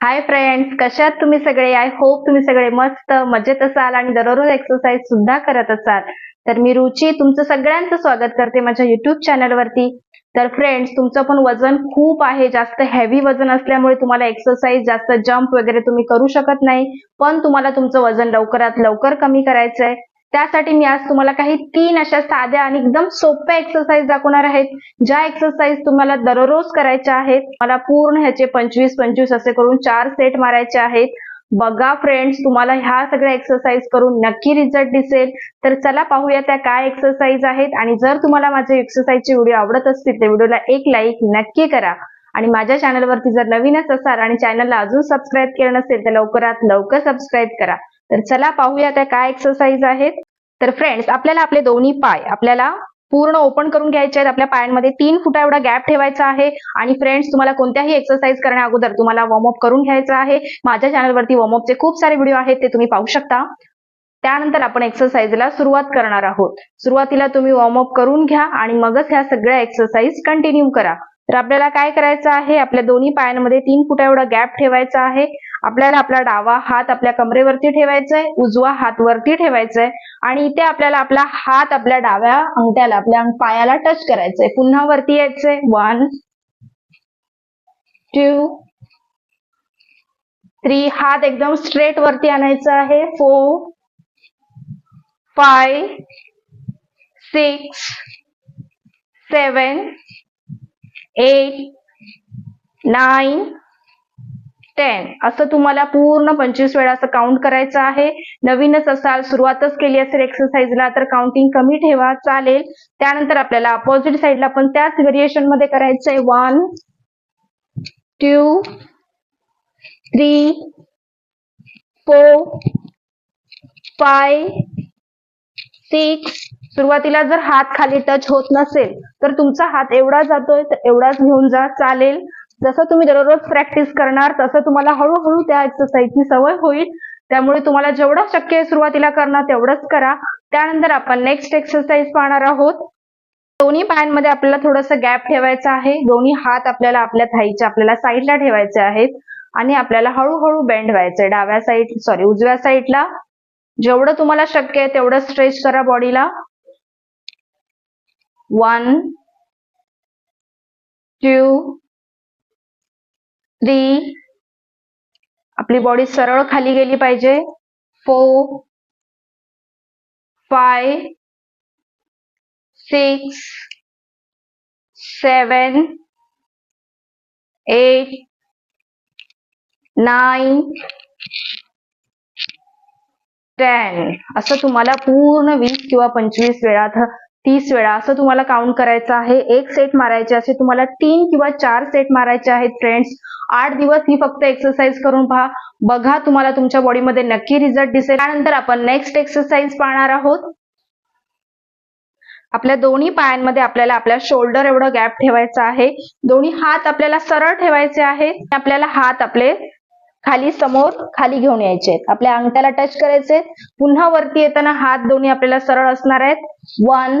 Hi friends कशात तुम्ही सगळे? आय होप तुम्ही सगळे मस्त मजेत असाल आणि दररोज एक्सरसाइज सुद्धा करत असाल. तर मी रुची तुमचं सगळ्यांचं स्वागत करते माझ्या युट्यूब चॅनलवरती तर फ्रेंड्स तुमचं पण वजन खूप आहे जास्त हेवी वजन असल्यामुळे तुम्हाला एक्सरसाइज जास्त जम्प वगैरे तुम्ही करू शकत नाही. पण तुम्हाला तुमचं वजन लवकरात लवकर कमी करायचं आहे त्यासाठी मी आज तुम्हाला काही तीन अशा साध्या आणि एकदम सोप्या एक्सरसाइज दाखवणार आहेत ज्या एक्सरसाइज तुम्हाला दररोज करायच्या आहेत. मला पूर्ण ह्याचे पंचवीस पंचवीस असे करून चार सेट मारायचे आहेत. बघा फ्रेंड्स तुम्हाला ह्या सगळ्या एक्सरसाइज करून नक्की रिझल्ट दिसेल. तर चला पाहूया त्या काय एक्सरसाइज आहेत. आणि जर तुम्हाला माझे एक्सरसाइजचे व्हिडिओ आवडत असतील तर व्हिडिओला एक लाईक नक्की करा. आणि माझ्या चॅनलवरती जर नवीनच असाल आणि चॅनलला अजून सबस्क्राईब केलं नसेल तर लवकरात लवकर सबस्क्राईब करा. तर चला पाहूया त्या काय एक्सरसाइज आहेत. तर फ्रेंड्स आपल्याला आपले दोन्ही पाय आपल्याला पूर्ण ओपन करून घ्यायचे आहेत. आपल्या पायांमध्ये तीन फुटा एवढा गॅप ठेवायचा आहे. आणि फ्रेंड्स तुम्हाला कोणत्याही एक्सरसाइज करण्या अगोदर तुम्हाला वॉर्मअप करून घ्यायचं आहे. माझ्या चॅनलवरती वॉर्मअपचे खूप सारे व्हिडिओ आहेत ते तुम्ही पाहू शकता. त्यानंतर आपण एक्सरसाइजला सुरुवात करणार आहोत. सुरुवातीला तुम्ही वॉर्मअप करून घ्या आणि मगच ह्या सगळ्या एक्सरसाइज कंटिन्यू करा. तर आपल्याला काय करायचं आहे? आपल्या दोन्ही पायांमध्ये तीन फुटा एवढा गॅप ठेवायचा आहे. आपल्याला आपला डावा हात आपल्या कमरेवरती ठेवायचा आहे उजवा हात वरती ठेवायचा आहे आणि इथे आपल्याला आपला हात आपल्या डाव्या अंगठ्याला आपल्या पायाला टच करायचंय. पुन्हा वरती यायचंय. वन टू थ्री हात एकदम स्ट्रेट वरती आणायचा आहे. Four five six seven eight nine ten असं तुम्हाला पूर्ण पंचवीस वेळा असं काउंट करायचं आहे. नवीनच असाल सुरुवातच केली असेल एक्सरसाइजला तर काउंटिंग कमी ठेवा चालेल. त्यानंतर आपल्याला अपोजिट साईडला पण त्याच व्हेरिएशनमध्ये करायचंय. One two three four five six सुरुवातीला जर हात खाली टच होत नसेल तर तुमचा हात एवढा जातोय तर एवढाच घेऊन जा. चालेल. जसं तुम्ही दररोज प्रॅक्टिस करणार तसं तुम्हाला हळूहळू त्या एक्सरसाइजची सवय होईल. त्यामुळे तुम्हाला जेवढं शक्य आहे सुरुवातीला करणार तेवढंच करा. त्यानंतर आपण नेक्स्ट एक्सरसाइज पाहणार आहोत. दोन्ही पायांमध्ये आपल्याला थोडस गॅप ठेवायचा आहे. दोन्ही हात आपल्याला आपल्या थाईच्या आपल्याला साईडला ठेवायचे आहेत. आणि आपल्याला हळूहळू बेंड व्हायचंय. डाव्या साईड सॉरी उजव्या साईडला जेवढं तुम्हाला शक्य आहे तेवढं स्ट्रेच करा बॉडीला वन टू थ्री आपली बॉडी सरळ खाली गेली पाहिजे. Four five six seven eight nine ten असं तुम्हाला पूर्ण वीस किंवा पंचवीस वेळात तीस वेळा असं तुम्हाला काउंट करायचं आहे. एक सेट मारायचे असे तुम्हाला तीन किंवा चार सेट मारायचे आहेत फ्रेंड्स आठ दिवस ही फक्त एक्सरसाइज करून पहा. बघा तुम्हाला तुमच्या बॉडीमध्ये नक्की रिझल्ट दिसेल. त्यानंतर आपण नेक्स्ट एक्सरसाइज पाहणार आहोत. आपल्या दोन्ही पायांमध्ये आपल्याला आपल्या शोल्डर एवढं गॅप ठेवायचा आहे. दोन्ही हात आपल्याला सरळ ठेवायचे आहेत. आपल्याला हात आपले खाली समोर खाली घेऊन यायचे आहेत. आपल्या अंगठ्याला टच करायचे पुन्हा वरती येताना हात दोन्ही आपल्याला सरळ असणार आहेत. One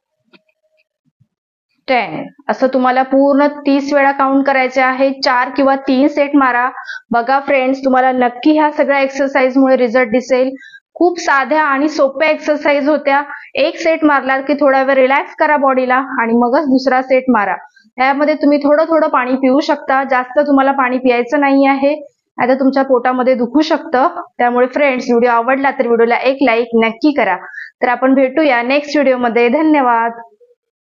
ten असं तुम्हाला पूर्ण तीस वेळा काउंट करायचे आहे. चार किंवा तीन सेट मारा. बघा फ्रेंड्स तुम्हाला नक्की ह्या सगळ्या एक्सरसाइज मुळे रिझल्ट दिसेल. खूप साध्या आणि सोप्या एक्सरसाइज होत्या. एक सेट मारला की थोडा वेळ रिलॅक्स करा बॉडीला आणि मगच दुसरा सेट मारा. यामध्ये तुम्ही थोडं थोडं पाणी पिऊ शकता. जास्त तुम्हाला पाणी पियायचं नाही आहे. आता तुमच्या पोटामध्ये दुखू शकतं. त्यामुळे फ्रेंड्स व्हिडिओ आवडला तर व्हिडिओला एक लाईक नक्की करा. तर आपण भेटूया नेक्स्ट व्हिडिओमध्ये धन्यवाद.